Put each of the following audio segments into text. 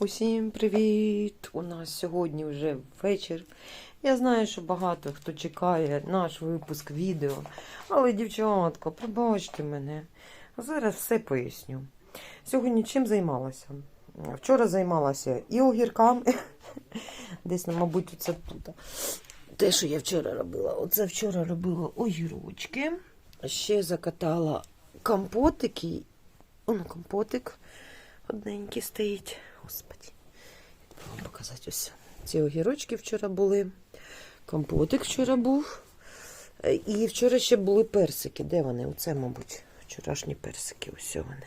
Усім привіт! У нас сьогодні вже вечір. Я знаю, що багато хто чекає наш випуск відео. Але, дівчатко, пробачте мене. Зараз все поясню. Сьогодні чим займалася? Вчора займалася і огірками. Десь, ну, мабуть, це тут. Те, що я вчора робила. Оце вчора робила огірочки. Ще закатала компотики. Оно компотик одненький стоїть. Господи, я вам показати ось. Ці огірочки вчора були. Компотик вчора був. Е, І вчора ще були персики. Де вони? Оце, мабуть, вчорашні персики. Ось вони.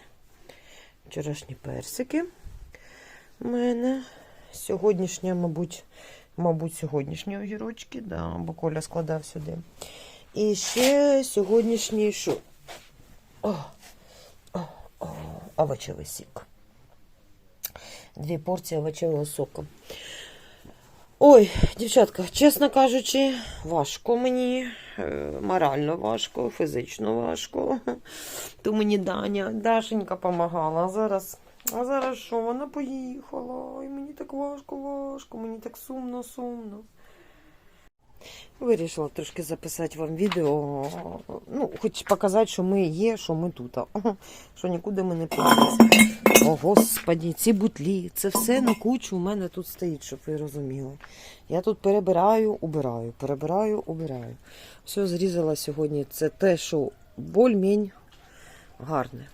Вчорашні персики. У мене. Сьогоднішня, мабуть, мабуть, сьогоднішні огірочки, да, бо Коля складав сюди. І ще сьогоднішній що? О, о, о, овочевий сік. Дві порції овочевого соку. Ой, дівчатка, чесно кажучи, важко мені. е, Морально важко, фізично важко. То мені Даня, Дашенька допомагала. Зараз, а зараз що? Вона поїхала. І мені так важко, важко, мені так сумно, сумно. Вирішила трошки записати вам відео. Ну, хоч показати, що ми є, що ми тут. Що нікуди ми не поділися. О, господі, ці бутлі, це все на кучу у мене тут стоїть, щоб ви розуміли. Я тут перебираю, убираю, перебираю, убираю. Все зрізала сьогодні. Це те, що більш-менш гарне.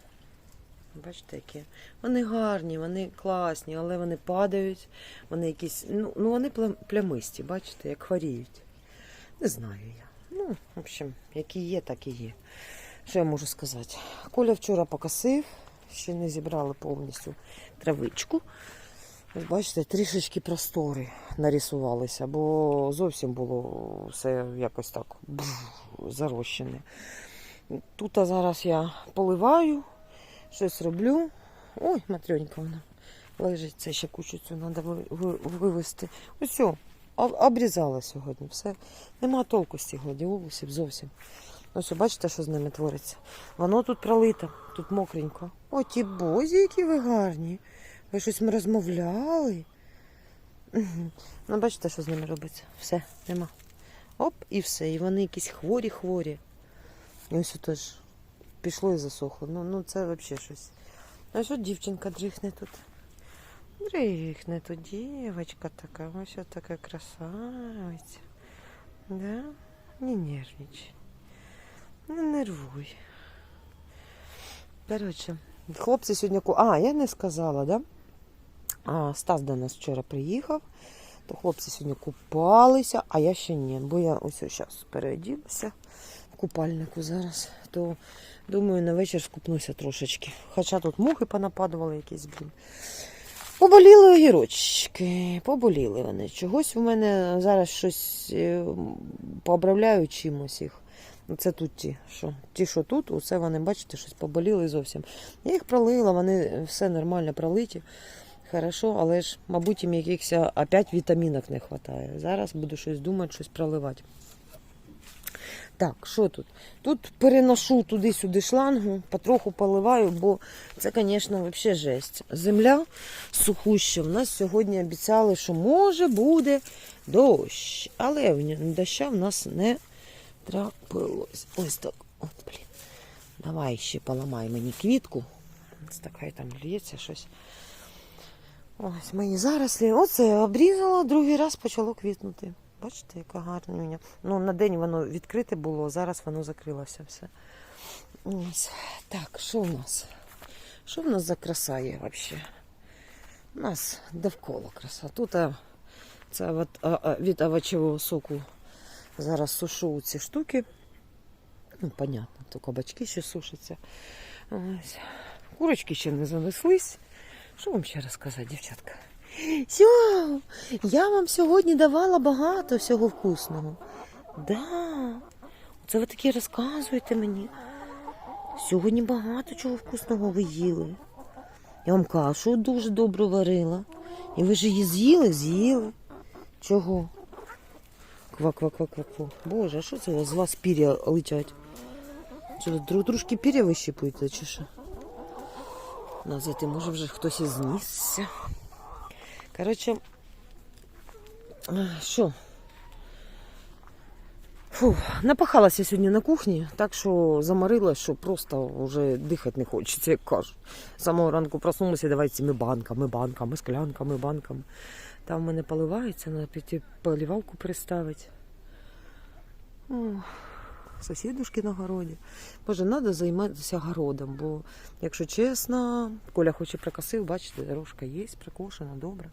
Бачите, які? Вони гарні, вони класні, але вони падають, вони якісь. Ну, ну вони плямисті, бачите, як хворіють. Не знаю я. Ну, в общем, які є, так і є. Що я можу сказати? Коля вчора покосив, ще не зібрали повністю травичку. Бачите, трішечки простори нарисувалися, бо зовсім було все якось так зарощене. Тут а зараз я поливаю, щось роблю. Ой, матрьонька вона лежить, це ще кучу цю треба вивезти. Ось обрізала сьогодні. Все. Нема толку з цих гладіолусів зовсім. Ось бачите, що з ними твориться. Воно тут пролито, тут мокренько. О, ті бозі, які ви гарні. Ви щось ми розмовляли. Ну, бачите, що з ними робиться. Все, нема. Оп, і все. І вони якісь хворі-хворі. І ось теж пішло і засохло. Ну, ну це взагалі щось. А що дівчинка дрихне тут? Дрихне тут дівчинка така. Ось така красавиця. Да? Не нервничай. Не нервуй. Коротше, хлопці сьогодні. А, я не сказала, да? А, Стас до нас вчора приїхав, то хлопці сьогодні купалися, а я ще ні. Бо я ось зараз переоділася в купальнику зараз. То думаю, на вечір скупнуся трошечки. Хоча тут мухи понападували якісь, блін. Поболіли огірочки, поболіли вони. Чогось у мене зараз щось е, пообравляю чимось їх. Це тут ті, що ті, що тут, усе вони, бачите, щось поболіли зовсім. Я їх пролила, вони все нормально пролиті. Хорошо, але ж, мабуть, їм якихось опять вітамінок не вистачає. Зараз буду щось думати, щось проливати. Так, що тут? Тут переношу туди-сюди шлангу, потроху поливаю, бо це, звісно, взагалі жесть. Земля сухуща. В нас сьогодні обіцяли, що може буде дощ. Але доща в нас не трапилось. Ось так. От, блін. Давай ще поламай мені квітку. Ось так хай там лється щось. Ось мої зарослі. Оце обрізала, другий раз почало квітнути. Бачите, яка гарнюня. Ну, на день воно відкрите було, зараз воно закрилося все. Ось. Так, що в нас? Що в нас за краса є взагалі? У нас довкола краса. Тут а, це от, а, а, від овочевого соку зараз сушу ці штуки. Ну, понятно, то кабачки ще сушаться. Ось. Курочки ще не занеслись. Що вам ще розказати, дівчатка? Сьо, я вам сьогодні давала багато всього вкусного. Да. Це ви такі розказуєте мені. Сьогодні багато чого вкусного ви їли. Я вам кашу дуже добру варила. І ви ж її з'їли, з'їли. Чого? Ква-ква-ква-ква-ква. Боже, а що це з вас пір'я летять? Що, друг пір'я вищипуєте, чи що? Назити, може вже хтось і знісся. Коротше, що? Фу, напахалася сьогодні на кухні, так що заморила, що просто вже дихати не хочеться, як кажуть. З самого ранку проснулася, давай цими банками, банками, склянками, банками. Там в мене поливається, треба піти поливалку приставити. О, на городі. Боже, треба займатися городом, бо, якщо чесно, Коля хоче прикосив, бачите, дорожка є, прикошена, добре.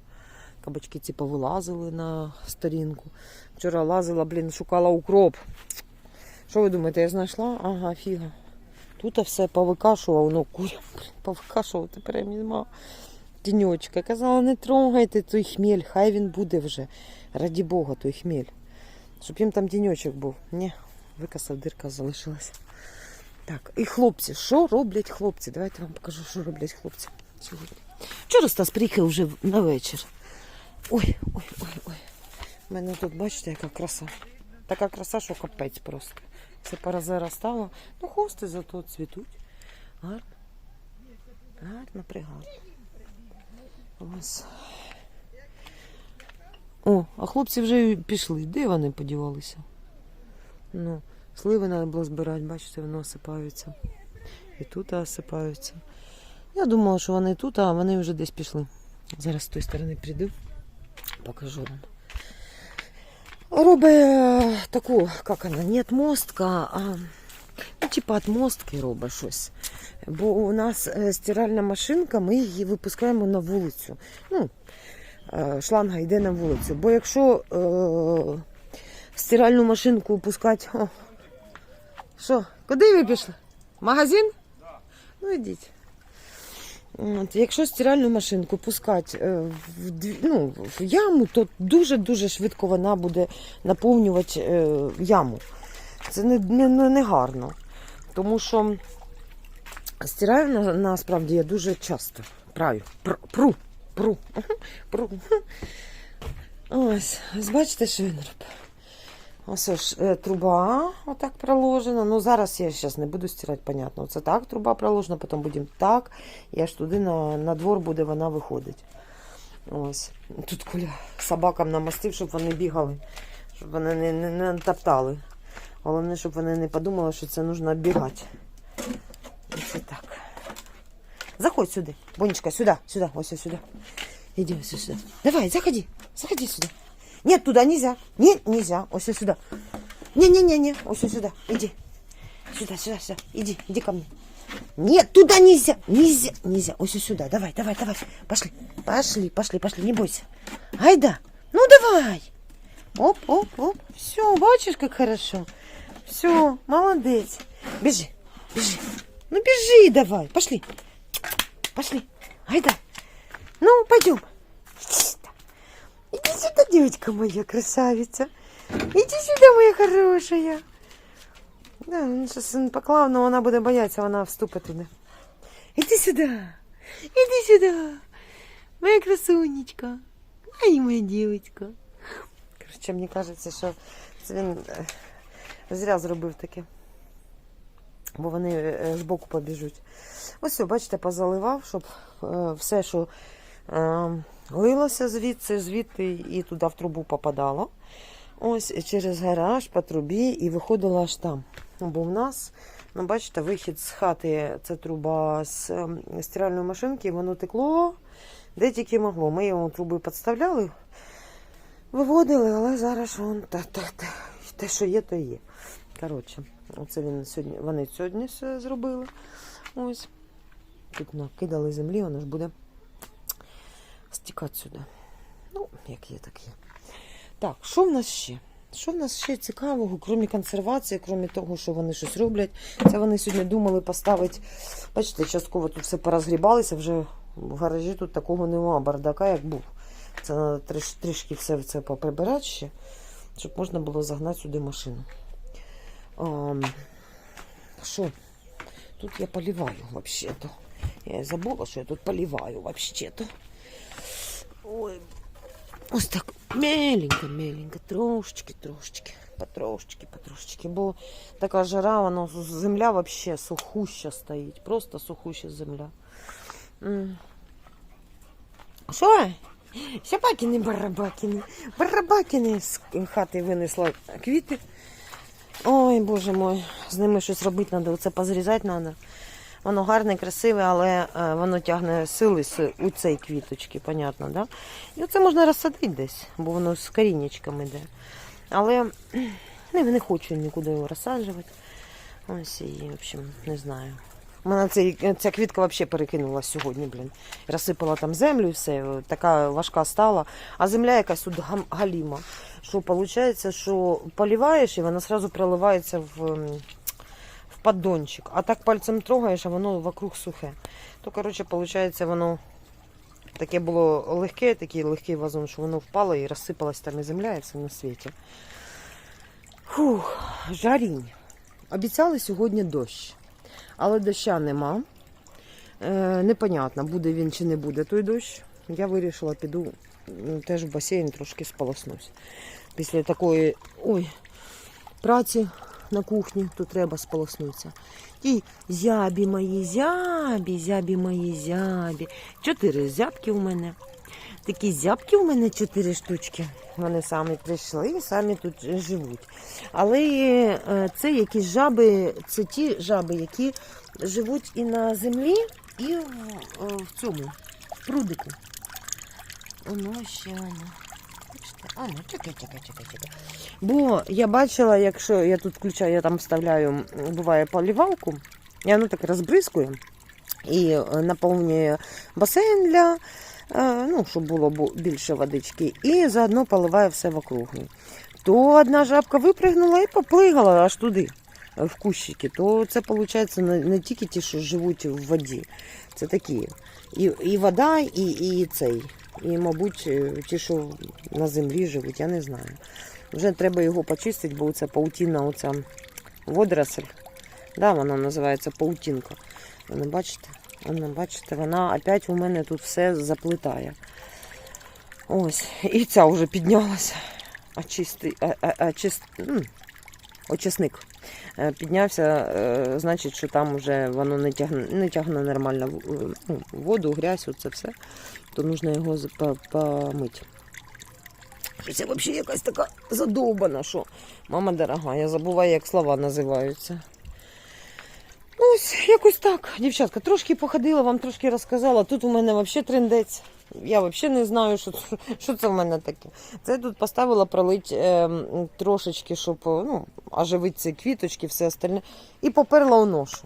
Кабачки ці повилазили на сторінку. Вчора лазила, блін, шукала укроп. Що ви думаєте, я знайшла? Ага, фіга. Тут все повикашував, ну блін, повикашував, тепер я нема тіньочка. Казала, не трогайте той хмель, хай він буде вже. Раді Бога, той хмель. Щоб їм там тіньочок був. Ні, викасав, дирка залишилась. Так, і хлопці, що роблять хлопці? Давайте вам покажу, що роблять хлопці сьогодні. Вчора Стас приїхав вже на вечір. Ой, ой, ой, ой. У мене тут, бачите, яка краса. Така краса, що капець просто. Все порозаростало. Ну, хости зато цвітуть. Гарно. Гарно, пригарно. Ось. О, а хлопці вже пішли. Де вони подівалися? Ну, сливи треба було збирати, бачите, воно осипаються. І тут осипаються. Я думала, що вони тут, а вони вже десь пішли. Зараз з тої сторони прийду, покажу вам. Робить е, таку, як вона, не отмостка, а ну, типа отмостки робить щось. Бо у нас е, стиральна машинка, ми її випускаємо на вулицю. Ну, е, шланга йде на вулицю. Бо якщо е, стиральну машинку пускати. О, що, куди ви пішли? Магазин? Ну йдіть. От, якщо стиральну машинку пускати е, в, ну, в яму, то дуже-дуже швидко вона буде наповнювати е, яму. Це не, не, не, гарно. Тому що стираю на, насправді я дуже часто. Праю. Пр, пру. Пру. Пру. Ось бачите, що він робить. Ось ж е, труба отак проложена. Ну зараз я зараз не буду стирати, понятно. Це так труба проложена, потім будемо так. І аж туди на, на двор буде вона виходить. Ось. Тут Коля собакам намастив, щоб вони бігали, щоб вони не, не, не топтали. Головне, щоб вони не подумали, що це потрібно бігати. Ось так. Заходь сюди. Бонечка, сюди, сюди, ось сюди. Иди ось сюда. Давай, заходи. Заходи сюда. Нет, туда нельзя. Нет, нельзя. Ось сюда. Не-не-не-не. Ось сюда. Иди. Сюда, сюда, сюда. Иди, иди ко мне. Нет, туда нельзя. Нельзя, нельзя. Ось сюда. Давай, давай, давай. Пошли. Пошли, пошли, пошли. Не бойся. Айда. Ну, давай. Оп, оп, оп. Все, бачишь, как хорошо. Все, молодец. Бежи, бежи. Ну, бежи давай. Пошли. Пошли. Айда. Ну, пойдем. Девочка моя красавица. Иди сюда, моя хорошая. Да, він щось він поклав, але вона буде боятися, вона вступить туди. Іди сюди. Іди сюди. Моя красунечка. Ай, моя дівчинка. Коротше, мені кажеться, що він е, зря зробив таке. Бо вони е, збоку побіжуть. Ось, все, бачите, позаливав, щоб е, все, що е, лилося звідси, звідти і туди в трубу попадало. Ось через гараж по трубі і виходило аж там. Бо в нас, ну бачите, вихід з хати це труба з ем, стиральної машинки, воно текло де тільки могло. Ми йому труби підставляли, виводили, але зараз вон та, та, та, те, що є, то є. Коротше, оце він сьогодні, вони сьогодні все зробили. Ось. Тут накидали землі, вона ж буде стікати сюди. Ну, як є, так є. Так, що в нас ще? Що в нас ще цікавого, крім консервації, крім того, що вони щось роблять. Це вони сьогодні думали поставити. Бачите, частково тут все порозгрібалося, вже в гаражі тут такого нема, бардака як був. Це треба триш, трішки все це поприбирати ще, щоб можна було загнати сюди машину. Ам, Що? Тут я поливаю вообще-то. Я забула, що я тут поливаю вообще-то. Ой, Ось так меленько, меленько, трошечки, трошечки, потрошечки, потрошечки. Бо така жара, воно земля вообще сухуща стоїть. Просто сухуща земля. Що? Щабакіни, барабакіни. Барабакіни з хати винесла квіти. Ой, боже мой, з ними щось робити треба, оце позрізати треба. Воно гарне, красиве, але е, воно тягне сили у цій квіточки, понятно, да? І оце можна розсадити десь, бо воно з корінечками йде. Але не, не хочу нікуди його розсаджувати. Ось і, в общем, не знаю. У мене цей, ця квітка взагалі перекинула сьогодні, блін. Розсипала там землю і все, така важка стала. А земля якась тут галіма. Що виходить, що поливаєш і вона одразу проливається в поддончик. А так пальцем трогаєш, а воно вокруг сухе. То, коротше, виходить, воно таке було легке, такий легкий вазон, що воно впало і розсипалась там і земля, і все на світі. Фух, жарінь. Обіцяли сьогодні дощ, але доща нема. Е, непонятно, буде він чи не буде той дощ. Я вирішила, піду теж в басейн трошки сполоснусь. Після такої ой, праці на кухні, то треба сполоснутися. І зябі мої, зябі, зябі мої, зябі. Чотири зябки у мене. Такі зябки у мене чотири штучки. Вони самі прийшли і самі тут живуть. Але е, це якісь жаби, це ті жаби, які живуть і на землі, і в, е, в цьому, в прудику. Воно ще. Бачите? А, ну чекай, чекай, чекай, чекай. Бо я бачила, якщо я тут включаю, я там вставляю, буває полівалку, і воно так розбризкує і е, наповнює басейн для, е, ну, щоб було більше водички, і заодно поливає все вокруг. То одна жабка випригнула і поплигала аж туди, е, в кущики. То це виходить не тільки ті, що живуть в воді, це такі. І, і вода, і, і цей. І, мабуть, е, ті, що на землі живуть, я не знаю. Вже треба його почистити, бо це паутіна, оця водоросль. Да, вона називається паутінка. Вона бачите? Вона, бачите, вона опять у мене тут все заплітає. Ось, і ця вже піднялася. М, очисник піднявся, е, значить, що там вже воно не тягне, не тягне нормально е, ну, воду, грязь, оце все. То потрібно його помити. Я взагалі якась така задовбана, що мама дорога, я забуваю, як слова називаються. Ну, ось якось так, дівчатка, трошки походила, вам трошки розказала. Тут у мене взагалі трендець. Я взагалі не знаю, що, що це в мене таке. Це я тут поставила пролить е, трошечки, щоб ну, оживити ці квіточки, все остальне. І поперла у ношу.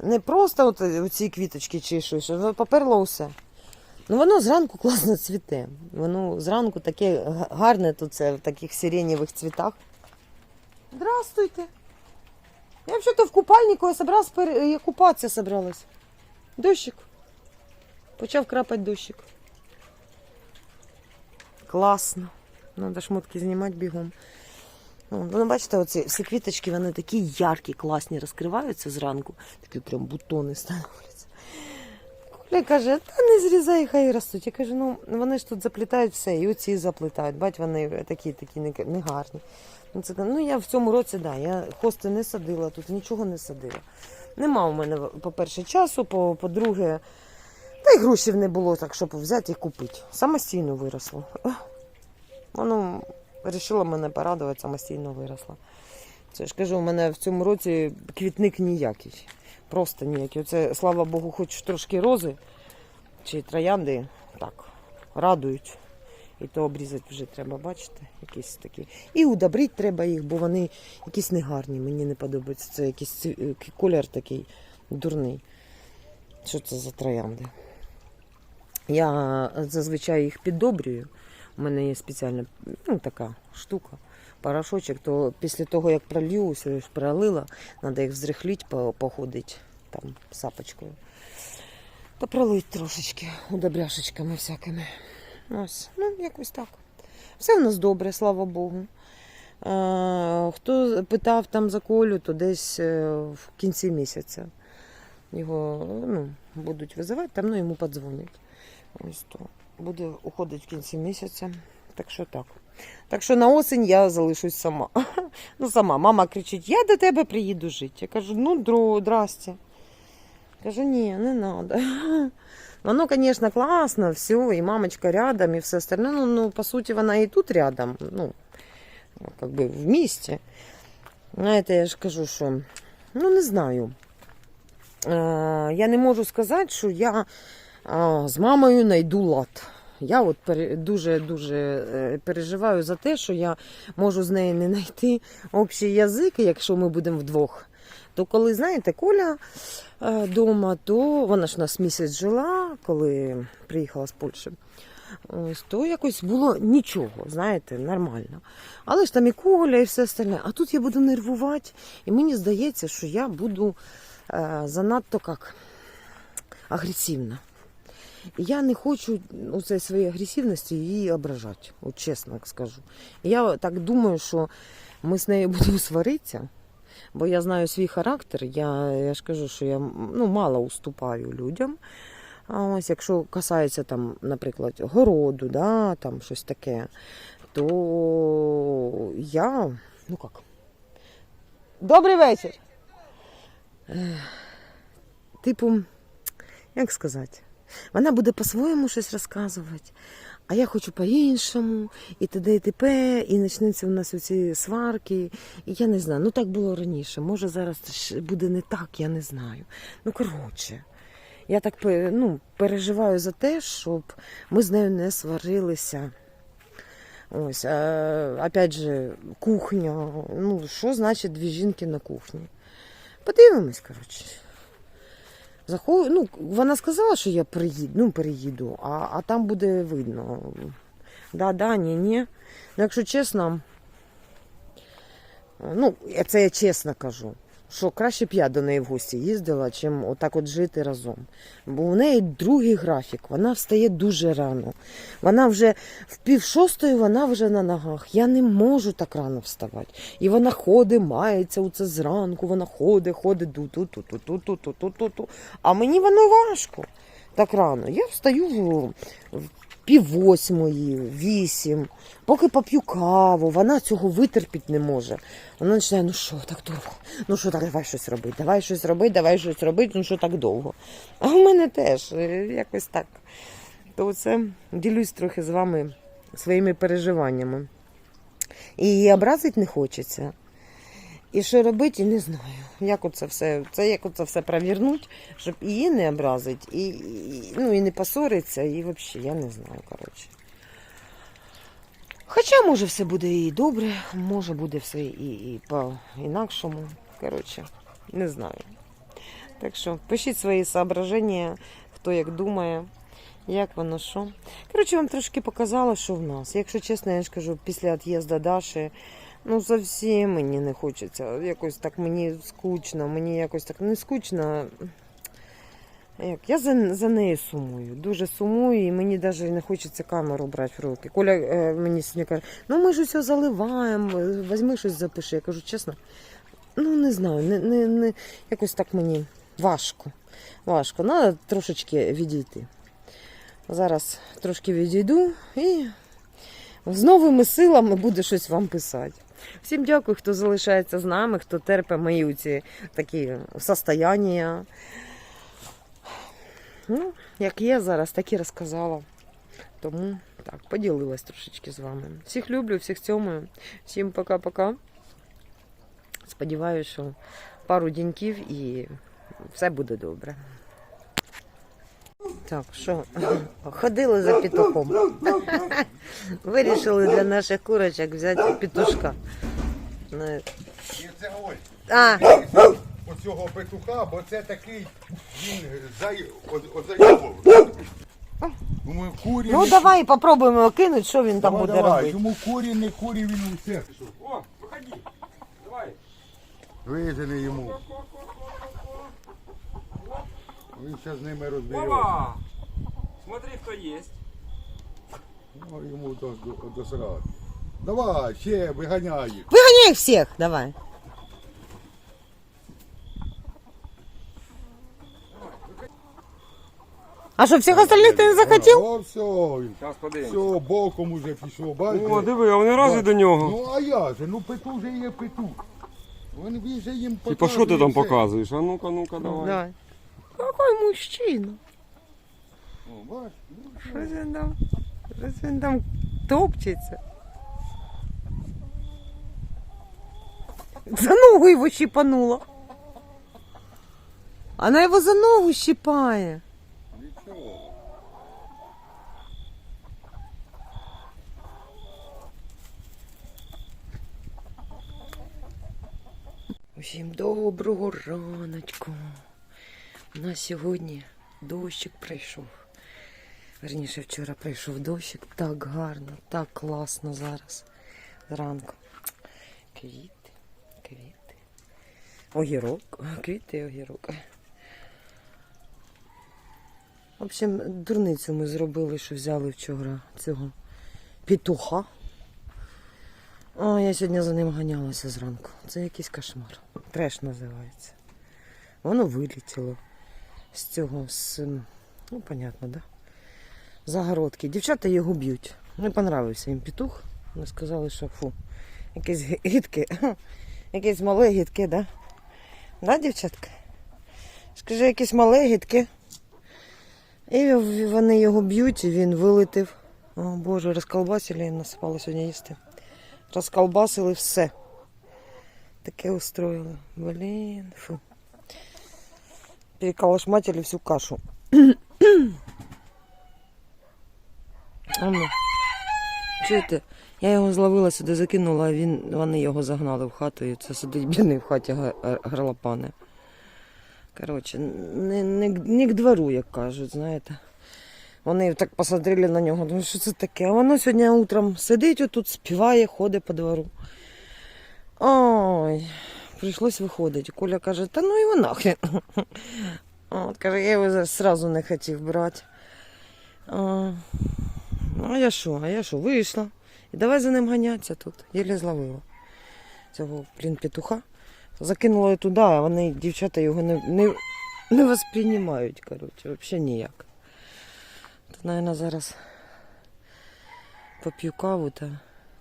Не просто от ці квіточки чи щось, а поперла усе. Ну воно зранку класно цвіте. Воно зранку таке гарне тут це в таких сиренєвих цвітах. Здравствуйте. Я вообще-то в купальнику я собралась я купатися собралась. Дощик. Почав крапати дощик. Класно. Надо шмотки знімати бігом. Ну, ну, бачите, оці всі квіточки, вони такі яркі, класні, розкриваються зранку. Такі прям бутони становляться. Коля каже, та не зрізай, хай ростуть. Я кажу, ну вони ж тут заплітають все, і оці заплітають. Бать, вони такі, такі негарні. Ну, це, ну я в цьому році, да, я хости не садила, тут нічого не садила. Нема у мене, по-перше, часу, по- по-друге, та й грошей не було, так щоб взяти і купити. Самостійно виросло. Воно вирішила мене порадувати, самостійно виросла. Це ж кажу, у мене в цьому році квітник ніякий. Просто ніякий. Оце, слава Богу, хоч трошки рози чи троянди так радують. І то обрізати вже треба, бачите, якісь такі. І удобрити треба їх, бо вони якісь негарні. Мені не подобається. Це якийсь е, колір такий дурний. Що це за троянди? Я зазвичай їх піддобрюю. У мене є спеціальна ну, така штука, порошочок, то після того, як пролью, пролила, треба їх взрихліть, по- походити там сапочкою. Та пролить трошечки удобряшечками всякими. Ось, ну, якось так. Все в нас добре, слава Богу. Е, хто питав там за Колю, то десь е, в кінці місяця його ну, будуть визивати, там ну, йому подзвонять. Ось то буде уходити в кінці місяця. Так що так. Так що на осінь я залишусь сама. Ну, сама. Мама кричить: я до тебе приїду жити. Я кажу, ну, здрасте. Кажу, ні, не треба. Воно, звісно, класно, все, і мамочка рядом, і все остальне. Ну, ну, по суті, вона і тут рядом, ну, как би в місті. Знаєте, я ж кажу, що ну не знаю. Я не можу сказати, що я е, з мамою знайду лад. Я от дуже-дуже е, переживаю за те, що я можу з нею не знайти общий язик, якщо ми будемо вдвох. То коли, знаєте, Коля вдома, то вона ж у нас місяць жила, коли приїхала з Польщі. Ось, то якось було нічого, знаєте, нормально. Але ж там і Коля, і все остальне. А тут я буду нервувати, і мені здається, що я буду е, занадто як агресивна. Я не хочу у цієї своєї агресивності її ображати, от чесно скажу. Я так думаю, що ми з нею будемо сваритися, бо я знаю свій характер. Я, я ж кажу, що я ну, мало уступаю людям. А ось якщо касається там, наприклад, городу, да, там щось таке, то я, ну як. Добрий вечір. Типу, як сказати, вона буде по-своєму щось розказувати, а я хочу по-іншому, і т.д. і т.п., і почнуться у нас оці сварки. І я не знаю, ну так було раніше. Може зараз буде не так, я не знаю. Ну, коротше. Я так ну, переживаю за те, щоб ми з нею не сварилися. Ось, а, опять же, кухня. Ну, що значить дві жінки на кухні? Подивимось, коротше. Захов... Ну, вона сказала, що я приїду, ну, переїду, а, а там буде видно. Да, да, ні, ні. Ну, якщо чесно, ну, це я чесно кажу що краще б я до неї в гості їздила, чим отак от жити разом. Бо у неї другий графік, вона встає дуже рано. Вона вже в пів шостої вона вже на ногах. Я не можу так рано вставати. І вона ходить, мається оце зранку, вона ходить, ходить, ду ту ту ту ту ту ту ту ту ту А мені воно важко так рано. Я встаю в, в пів восьмої, вісім, поки поп'ю каву, вона цього витерпіти не може. Вона починає, ну що, так довго? Ну що, так, давай щось робити, давай щось робити, давай щось робити, ну що так довго. А в мене теж е, якось так. То це ділюсь трохи з вами своїми переживаннями. І образити не хочеться. І що робити, не знаю. Як оце все, це як оце все провірнуть, щоб її не образити, і, і, ну, і не посориться, і взагалі я не знаю, коротше. Хоча, може, все буде і добре, може буде все і, і по-інакшому. Коротше, не знаю. Так що пишіть свої соображення, хто як думає, як воно що. Коротше, вам трошки показала, що в нас. Якщо чесно, я ж кажу, після від'їзду Даші, ну зовсім мені не хочеться. Якось так мені скучно, мені якось так не скучно. Як? Я за, за нею сумую, дуже сумую, і мені навіть не хочеться камеру брати в руки. Коля е, мені сьогодні каже, ну ми ж усе заливаємо, візьми щось запиши. Я кажу, чесно, ну не знаю, не, не, не, якось так мені важко. Важко. Треба трошечки відійти. Зараз трошки відійду і з новими силами буду щось вам писати. Всім дякую, хто залишається з нами, хто терпить мої ці такі состояння. Ну, як є зараз, так і розказала. Тому так, поділилась трошечки з вами. Всіх люблю, всіх цьомую. Всім пока-пока. Сподіваюся, що пару діньків і все буде добре. Так, що, ходили за петухом. Вирішили для наших курочок взяти петушка. Ну, це ось. А, Оцього петуха, бо це такий, він зай, о- Думаю, курі. ну давай попробуємо кинути, що він там буде давай. робити. Йому курі, не курі, він усе. О, выходи. Давай. Вижени йому. Він ще з ними розбереться. Опа! Смотри, кто есть. Ну, йому до, до, до. Давай, ще виганяй їх. Виганяй всіх, давай. А що, всіх остальних ти не захотів? О, все, він. Подивимось. Все, боком уже пішов, бачите? О, диви, а вони разу до нього. Ну а я же, ну петух вже є петух. Він, він же їм показує. Типа, що ти там показуєш? А ну-ка, ну-ка, давай. Давай. Какой мужчина. бач. ну, Щось він там, щось він там топчеться. За ногу його щипанула. Вона його за ногу щипає. Нічого. Усім доброго раночку. У нас сьогодні дощик прийшов. Верніше, вчора прийшов дощик. Так гарно, так класно зараз. Зранку. Квіти, квіти. Огірок, квіти і огірок. В общем, дурницю ми зробили, що взяли вчора цього петуха. О, я сьогодні за ним ганялася зранку. Це якийсь кошмар. Треш називається. Воно вилетіло з цього, з, ну, понятно, да? Загородки. Дівчата його б'ють. Не понравився їм петух. Вони сказали, що фу, якесь гі- гидке, якесь мале гидке, да? Да, дівчатка? Скажи, якесь мале гидке. І вони його б'ють, і він вилетів. О Боже, розколбасили насипали сьогодні їсти. Розколбасили все. Таке устроїли. Блін, фу. Переколошматили всю кашу. Ну. Чуєте? Я його зловила сюди, закинула, а він, вони його загнали в хату і це сидить бідний в хаті га- га- Коротше, не, не, не к двору, як кажуть, знаєте. Вони так посмотрели на нього, думаю, що це таке? А воно сьогодні утром сидить отут, співає, ходить по двору. Ой, прийшлось виходити. Коля каже, та ну його нахрен. От, каже, я його зараз сразу не хотів брати. А, а я що, а я що, вийшла. І давай за ним ганятися тут. Єлі зловила. Цього, блін, петуха. Закинула його туди, а вони, дівчата, його не, не, не восприймають, коротше, взагалі ніяк. Тут, мабуть, зараз поп'ю каву та.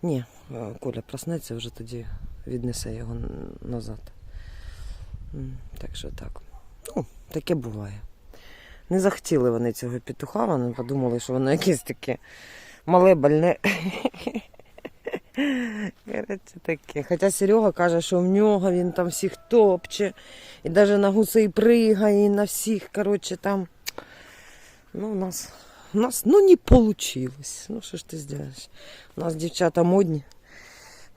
Ні, е, Коля проснеться, вже тоді віднесе його назад. Так що так. Ну, таке буває. Не захотіли вони цього петуха, вони подумали, що воно якесь таке мале больне. Таке. Хоча Серега каже, що в нього він там всіх топче, і навіть на гусей пригає, і на всіх, коротше, там. Ну, у нас, у нас ну, не получилось. Ну, що ж ти зробиш? У нас дівчата модні,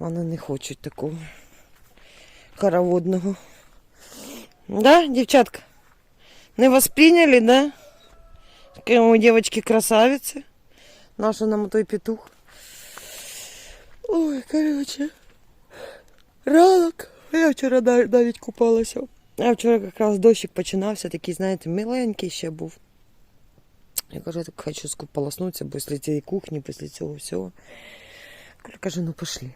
вони не хочуть такого хороводного. Да, дівчатка? Не восприняли, да? Мы девочки красавицы. Наша нам той петух. Ой, короче. Ранок. Я вчора нав- навіть купалася. А вчора якраз дощик починався, такий, знаєте, миленький ще був. Я кажу, я так хочу скуполоснутися після цієї кухні, після цього всього. Коля каже, ну пошли.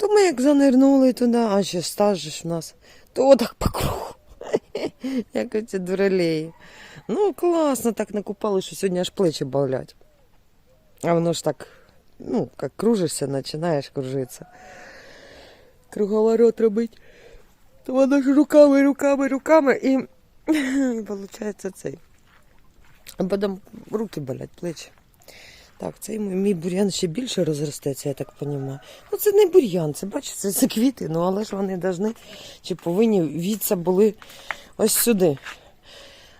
То ми як занирнули туди, а ще стаж в нас, то так по кругу. Як оці дуралеї. Ну, класно так накупали, що сьогодні аж плечі болять. А воно ж так, ну, як кружишся, починаєш кружитися. Круговорот робить. То воно ж руками, руками, руками і виходить цей. А потім руки болять, плечі. Так, цей мій, бур'ян ще більше розростеться, я так розумію. Ну це не бур'ян, це бачите, це квіти, ну але ж вони повинні, чи повинні віться були ось сюди.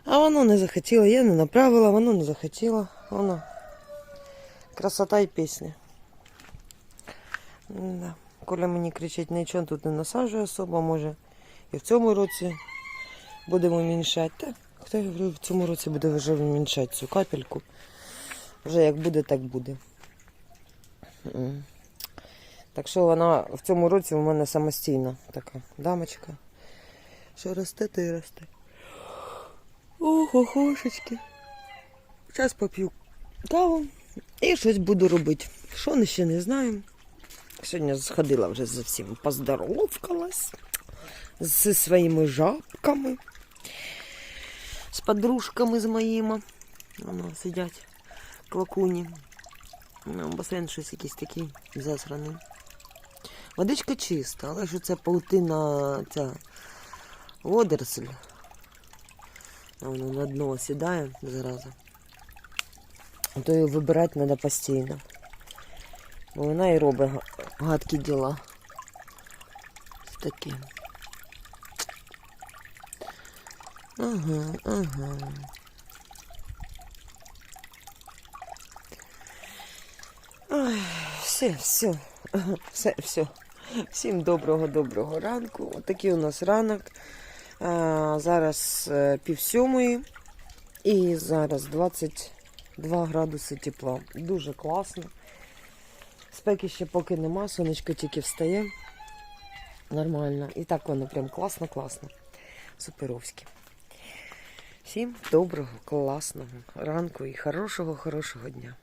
А воно не захотіло, я не направила, воно не захотіло. Воно. Красота і пісня. Да. Коля мені кричить, нічого тут не насаджує особо, може і в цьому році будемо міншати. Так, хто я говорю, в цьому році буде вже міншати цю капельку. Вже як буде, так буде. Так що вона в цьому році у мене самостійна така дамочка. Що росте, то і росте. Ох, охошечки. Зараз поп'ю каву і щось буду робити. Що не ще не знаю. Сьогодні сходила вже за всім, поздоровкалась зі своїми жабками, з подружками з моїми. Воно сидять клакуні. Басейн щось якийсь такий засраний. Водичка чиста, але що це паутина ця водоросль. Воно на дно сідає зараза. А то її вибирати треба постійно. Бо вона і робить гадкі діла. Такі. Ага, ага. Ой, все, все, все, все. Всім доброго, доброго ранку. Отакий у нас ранок. А, зараз е, пів сьомої і зараз 22 градуси тепла. Дуже класно. Спеки ще поки нема, сонечко тільки встає. Нормально. І так воно прям класно-класно. Суперовське. Всім доброго, класного ранку і хорошого, хорошого дня.